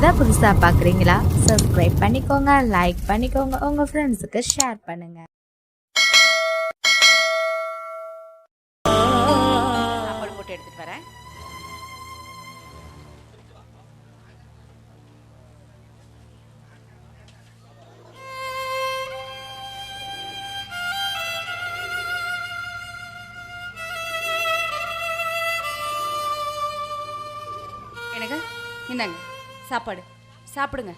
இப்பதான் புதுசாக பார்க்குறீங்களா சப்ஸ்கிரைப் பண்ணிக்கோங்க லைக் பண்ணிக்கோங்க உங்கள் ஃப்ரெண்ட்ஸுக்கு ஷேர் பண்ணுங்க. சாப்பாடு போட்டு எடுத்துகிட்டு வரேன். எனக்கு இந்தாங்க. சாப்பாடு. சாப்பிடுங்க.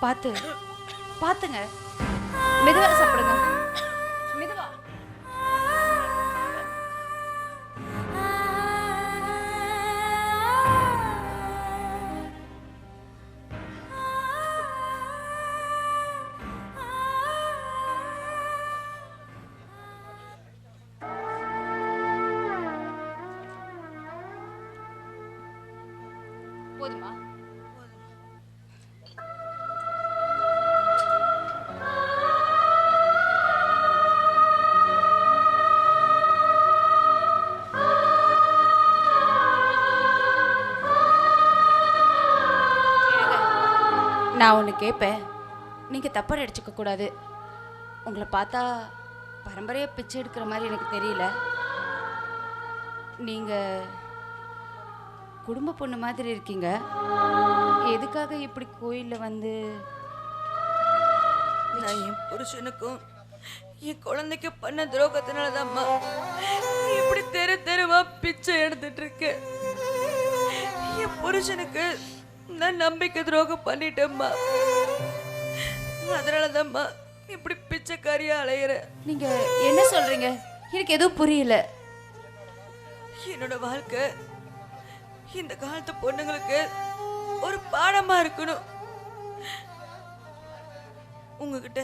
பார்த்து பார்த்துங்க. மெதுவாக சாப்பிடுங்க. போதுமா? நான் ஒன்று கேட்பேன் நீங்கள் தப்பாக அடிச்சுக்க கூடாது. உங்களை பார்த்தா பரம்பரையாக பிச்சை எடுக்கிற மாதிரி எனக்கு தெரியல. நீங்கள் குடும்ப பொண்ணு மாதிரி இருக்கீங்க. எதுக்காக இப்படி கோயிலில் வந்து நான் என் புருஷனுக்கும் என் குழந்தைக்கு பண்ண துரோகத்தினாலதாம்மா இப்படி தெரு தெருவா பிச்சை எடுத்துட்டு இருக்கேன். என் புருஷனுக்கு நான் நம்பிக்கை துரோகம் பண்ணிட்டேம்மா. அதனாலதாம்மா இப்படி பிச்சைக்காரியா அலையிறேன். நீங்கள் என்ன சொல்கிறீங்க எனக்கு எதுவும் புரியல. என்னோட வாழ்க்கை இந்த காலத்து பொண்ணுங்களுக்கு ஒரு பாடமா இருக்கணும். உங்ககிட்ட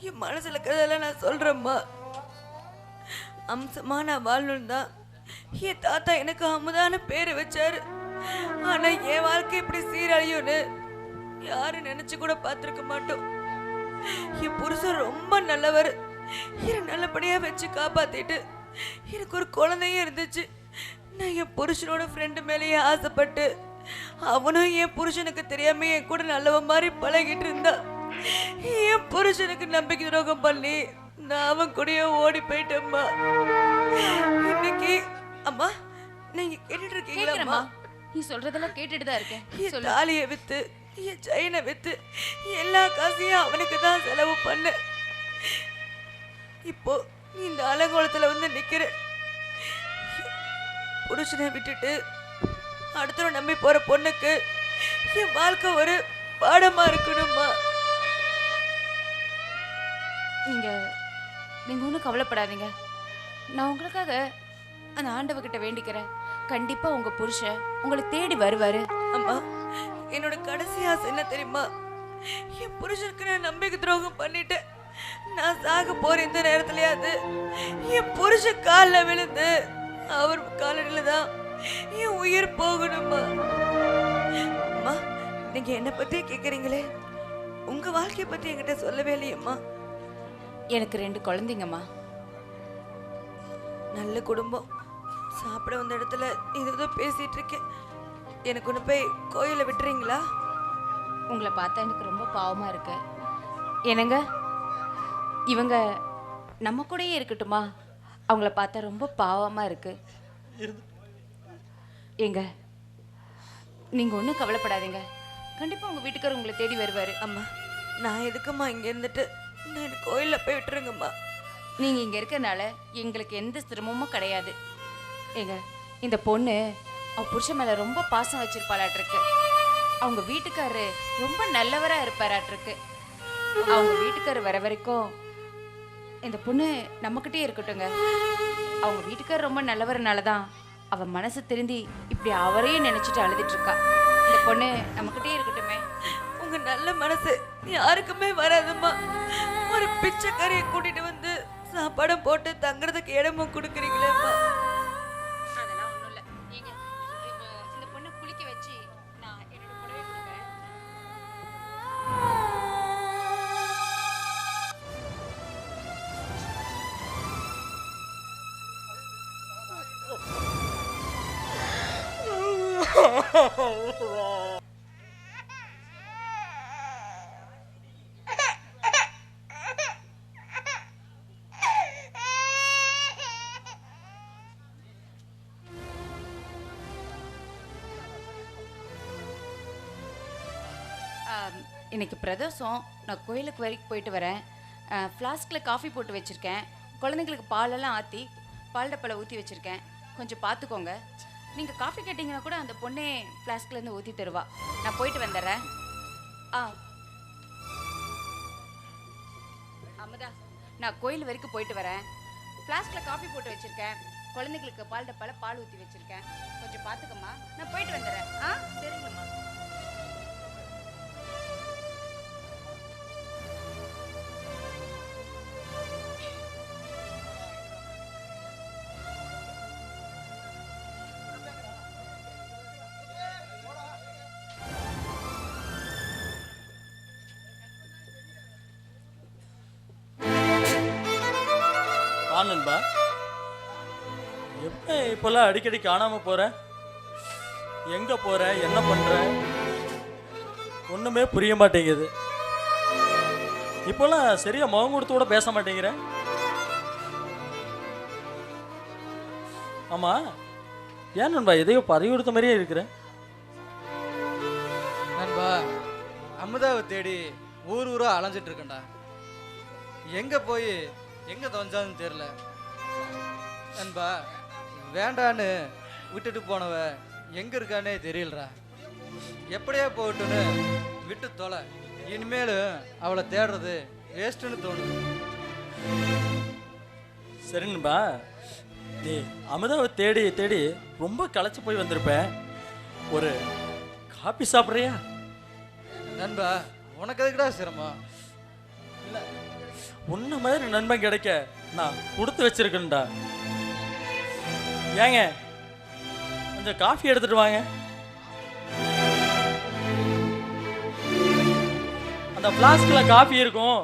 என் மனசுல இருக்கிறதெல்லாம் நான் சொல்றேம்மா. அம்சமா நான் வாழணும் தான். என் தாத்தா எனக்கு அமுதான பேரை வச்சாரு. ஆனா என் வாழ்க்கை இப்படி சீரழியும்னு யாரும் நினைச்சு கூட பார்த்துருக்க மாட்டோம். என் புருஷன் ரொம்ப நல்லவர். இரு நல்லபடியா வச்சு காப்பாத்திட்டு எனக்கு ஒரு குழந்தையும் இருந்துச்சு. நான் என் புருஷனோட ஃப்ரெண்டு மேலேயே ஆசைப்பட்டு அவனும் என் புருஷனுக்கு தெரியாம என் கூட நல்லவ மாதிரி பழகிட்டு இருந்தா. என் புருஷனுக்கு நம்பிக்கை துரோகம் பண்ணி நான் அவன் கூடயே ஓடி போயிட்டேம்மா. இன்னைக்கு அம்மா நீங்க கேட்டுட்டு இருக்கீங்களா நீ சொல்கிறதெல்லாம் கேட்டுட்டு தான் இருக்கேன். என் தாலியை வித்து என் செயினை வித்து எல்லா காசையும் அவனுக்கு தான் செலவு பண்ண. இப்போ நீ இந்த அலங்கோலத்துல வந்து நிக்கிற புருஷனை விட்டுட்டு அடுத்தவன் நம்பி போற பொண்ணுக்கு என் வாழ்க்கை ஒரு பாடமா இருக்கணுமா நீங்கள் நீங்கள் ஒன்றும் கவலைப்படாதீங்க. நான் உங்களுக்காக அந்த ஆண்டவகிட்ட வேண்டிக்கிறேன். கண்டிப்பாக உங்கள் புருஷன் உங்களை தேடி வருவார். அம்மா என்னோட கடைசி ஆசை என்ன தெரியுமா? என் புருஷனுக்கு நான் நம்பிக்கை துரோகம் பண்ணிட்டேன் நான் சாக போற இந்த நேரத்துலயாவது. என் புருஷன் காலில் விழுந்து அவர் காலடியில தான் என் உயிர் போகணுமா? அம்மா நீங்க என்ன பத்தி கேக்குறீங்களே? உங்க வாழ்க்கைய பத்தி என்கிட்ட சொல்லவே இல்லையம்மா. எனக்கு ரெண்டு குழந்தைங்கம்மா. நல்ல குடும்பம். சாப்பிட வந்த இடத்துல ஏதோ பேசிட்டு இருக்கேன். எனக்கு ஒன்று போய் கோயிலை விட்டுறீங்களா? உங்களை பார்த்தா எனக்கு ரொம்ப பாவமாக இருக்கு. என்னங்க? இவங்க நம்ம கூடயே இருக்கட்டுமா? அவங்கள பார்த்தா ரொம்ப பாவமாக இருக்கு. ஏங்க நீங்கள் ஒன்றும் கவலைப்படாதீங்க. கண்டிப்பாக உங்கள் வீட்டுக்காரர் உங்களை தேடி வருவார் அம்மா. நான் எதுக்கும்மா இங்க இருந்துட்டு? நான் கோயில்ல போய் விட்டுருங்கம்மா. நீங்கள் இங்கே இருக்கறனால எங்களுக்கு எந்த சிரமமும் கிடையாது. ஏங்க இந்த பொண்ணு அவ புருஷன் மேலே ரொம்ப பாசம் வச்சிருப்பாளாட்டிருக்கு. அவங்க வீட்டுக்காரரு ரொம்ப நல்லவராக இருப்பாராட்டிருக்கு. அவங்க வீட்டுக்காரர் வர வரைக்கும் இந்த பொண்ணு நம்மக்கிட்டே இருக்கட்டுங்க அவங்க வீட்டுக்காரர் ரொம்ப நல்லவர்னால தான் அவன் மனசு திருந்தி இப்படி அவரையே நினச்சிட்டு அழுதுட்டு இருக்கா இந்த பொண்ணு நம்மக்கிட்டே இருக்கட்டுமே. உங்க நல்ல மனசு யாருக்குமே வராதும்மா. ஒரு பிச்சைக்காரியை கூட்டிட்டு வந்து சாப்பாடும் போட்டு தங்குறதுக்கு இடமும் கொடுக்குறீங்களேம்மா. ஆம், இன்னைக்கு பிரதோஷம். நான் கோயிலுக்கு வரைக்கும் போயிட்டு வரேன். ஃப்ளாஸ்கில் காஃபி போட்டு வச்சுருக்கேன். குழந்தைங்களுக்கு பாலெல்லாம் ஆற்றி பால் டப்பால ஊற்றி வச்சுருக்கேன். கொஞ்சம் பார்த்துக்கோங்க நீங்கள் காஃபி கேட்டிங்கன்னா கூட அந்த பொண்ணே ஃப்ளாஸ்க்லேருந்து ஊற்றி தருவா. நான் போயிட்டு வந்துடுறேன். ஆ. அமுதா நான் கோயில் வரைக்கும் போயிட்டு வரேன். ஃப்ளாஸ்கில் காஃபி போட்டு வச்சுருக்கேன். குழந்தைங்களுக்கு பால் டப்பால பால் ஊற்றி வச்சுருக்கேன். கொஞ்சம் பார்த்துக்கம்மா நான் போயிட்டு வந்துடுறேன். ஆ? சரிங்கம்மா. ஆ நண்பா. எப்போ இப்போல்லாம் அடிக்கடி காணாமல் போகிற எங்கே போகிற என்ன பண்ணுற ஒன்றுமே புரிய மாட்டேங்குது. இப்போல்லாம் சரியா முகம் கொடுத்து கூட பேச மாட்டேங்கிற? ஆமாம் ஏன் நண்பா எதையோ பதவி கொடுத்த மாதிரியே இருக்கிற? நண்பா அமுதாவை தேடி ஊர் ஊரா அலைஞ்சிட்டு இருக்கேன்டா. எங்க போய் எங்க தொலைஞ்சான்னு தெரியல. நண்பா வேண்டான்னு விட்டுட்டு போனவ எங்க இருக்கானே தெரியலடா. எப்படியே போகட்டுன்னு விட்டு தொலை. இனிமேலும் அவளை தேடுறது வேஸ்ட்டுன்னு தோணுது. சரி நண்பா நீ அமுதாவை தேடி தேடி ரொம்ப களைச்சு போய் வந்திருப்ப. ஒரு காபி சாப்பிட்றியா? நண்பா உனக்கு எதுக்குடா சிரமம்? உன்ன மாதிரி நண்பன் கிடைக்க நான் கொடுத்து வச்சிருக்கேன்டா. ஏங்க கொஞ்சம் காஃபி எடுத்துட்டு வாங்க. அந்த ஃப்ளாஸ்கில் காஃபி இருக்கும்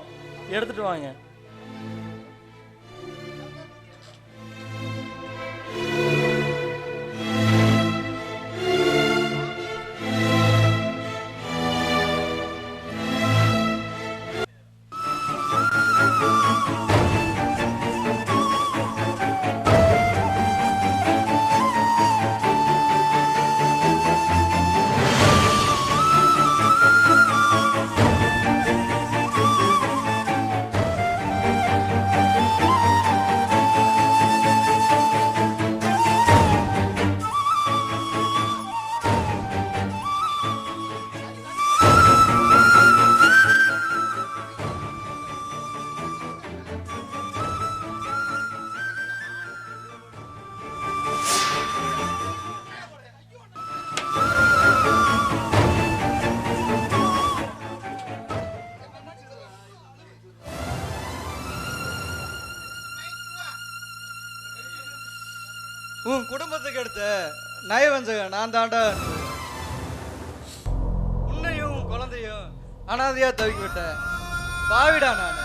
எடுத்துட்டு வாங்க. உன் குடும்பத்துக்கு எடுத்த நயவஞ்சக நான் தாண்டா. உன்னையும் குழந்தையும் அனாதையா தவிக்க பாவிடா நான்.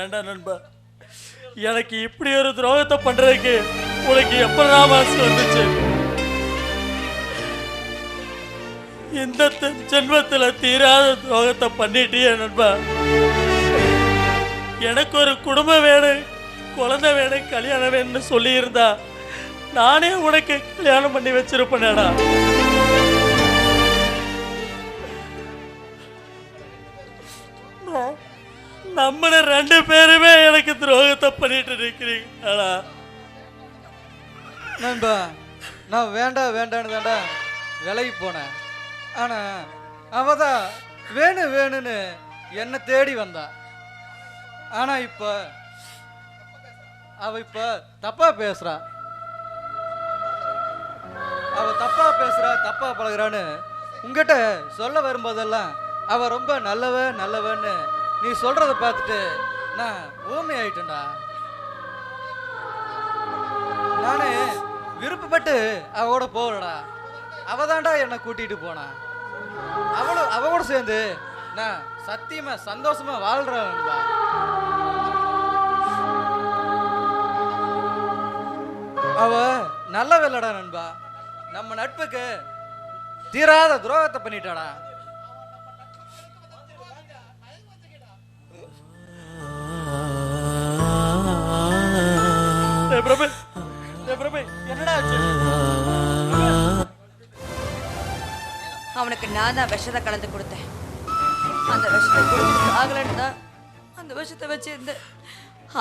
ஏண்டா நண்பா? எனக்கு இப்படி ஒரு துரோகத்தை பண்றதுக்கு உனக்கு எப்படா மனசு வந்துச்சு? இந்த ஜென்மத்தில் தீராத துரோகத்தை பண்ணிட்டியே நண்பா. எனக்கு ஒரு குடும்பம் வேணும் குழந்தை வேணும் கல்யாணம் வேணும்னு சொல்லியிருந்தா நானே உனக்கு கல்யாணம் பண்ணி வச்சிருப்பேனேடா. நம்மள ரெண்டு பேருமே எனக்கு துரோகத்தை பண்ணிட்டு இருக்கிறீங்களா நண்பா நான் வேண்டாம் வேண்டான்னு தாண்டா விலகி போனேன். ஆனா அவ தான் வேணும் வேணும்னு என்னை தேடி வந்தா. ஆனா இப்ப அவ இப்ப தப்பா பேசுறா. அவ தப்பா பேசுறா தப்பா பழகுறான்னு உங்ககிட்ட சொல்ல வரும்போதெல்லாம் அவ ரொம்ப நல்லவ நல்லவன்னு நீ சொல்றத பார்த்துட்டு நான் ஊமை ஆயிட்டேன்டா. நானே விருப்பப்பட்டு அவளோட போகலடா. அவ தான்டா என்னை கூட்டிட்டு போனா. அவளும் அவ கூட சேர்ந்து நான் சத்தியமா சந்தோஷமா வாழ்றேன்பா அவ நல்ல வேலைடா நண்பா. நம்ம நட்புக்கு தீராத துரோகத்தை பண்ணிட்டாடா. பிரபு. பிரபு என்னடா அவனுக்கு நான் தான் விஷத்தை கலந்து கொடுத்தேன். அந்த விஷத்தை குடிச்சிட்டு ஆகலன்னு தான் அந்த விஷத்தை வச்சிருந்தேன்.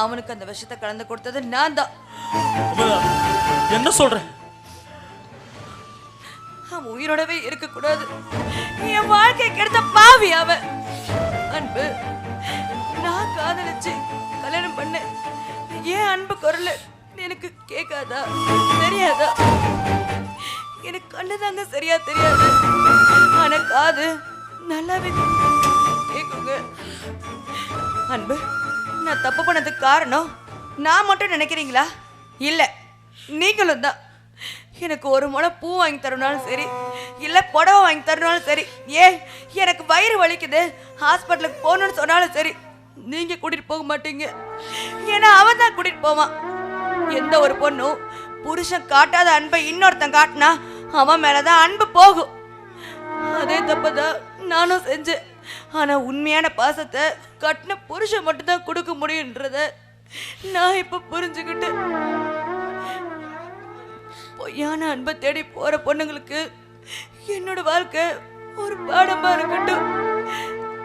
அவனுக்கு அந்த விஷத்தை கலந்து கொடுத்தது நான் தான். என்ன சொல்ற? அவன் உயிரோடவே இருக்கக்கூடாது. என் வாழ்க்கை கெடுத்த பாவி அவன். அன்பு நான் காதலிச்சு கல்யாணம் பண்ணேன். ஏன் அன்பு குரல். எனக்கு கேட்காதா? தெரியாதா? எனக்கு கண்ணுதாங்க சரியா தெரியாது. ஆனா காது நல்லாவே கேக்குங்க. அன்பு நான் தப்பு பண்ணதுக்கு காரணம் நான் மட்டும் நினைக்கிறீங்களா? இல்லை நீங்களும் தான். எனக்கு ஒரு முளை பூ வாங்கி தரணும்னாலும் சரி இல்லை புடவை வாங்கி தரணும்னாலும் சரி ஏன் எனக்கு வயிறு வலிக்குது ஹாஸ்பிட்டலுக்கு போகணும்னு சொன்னாலும் சரி நீங்கள் கூட்டிகிட்டு போக மாட்டீங்க. ஏன்னா அவன் தான் கூட்டிகிட்டு போவான். எந்த ஒரு பொண்ணும் புருஷன் காட்டாத அன்பை இன்னொருத்தன் காட்டினா அவன் மேலே தான் அன்பு போகும். அதே தப்பு தான் நானும் செஞ்சேன். ஆனால் உண்மையான பாசத்தை கட்டின புருஷன் மட்டும்தான் கொடுக்க முடியுன்றத நான் இப்போ புரிஞ்சுக்கிட்டு பொய்யான அன்பை தேடி போற பொண்ணுங்களுக்கு என்னோட வாழ்க்கை ஒரு பாடமா இருக்கட்டும்.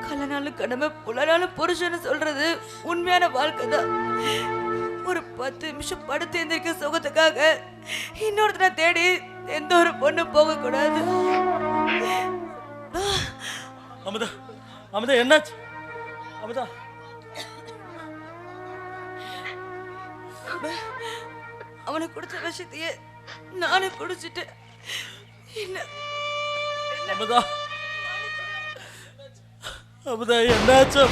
கல்லனாலும் கடமை புலனாலும் புருஷன்னு சொல்றது உண்மையான வாழ்க்கை தான் ஒரு பத்து நிமிஷம் படுத்து எந்திரிக்க சுகத்துக்காக இன்னொருத்தனை தேடி எந்த ஒரு பொண்ணு போகக்கூடாது அமுதா அமுதா என்னாச்சு? அமுதா. அவனுக்கு கொடுத்த விஷயத்தையே நானே குடிச்சிட்டேன். என்ன? அமுதா. அமுதா என்னாச்சு?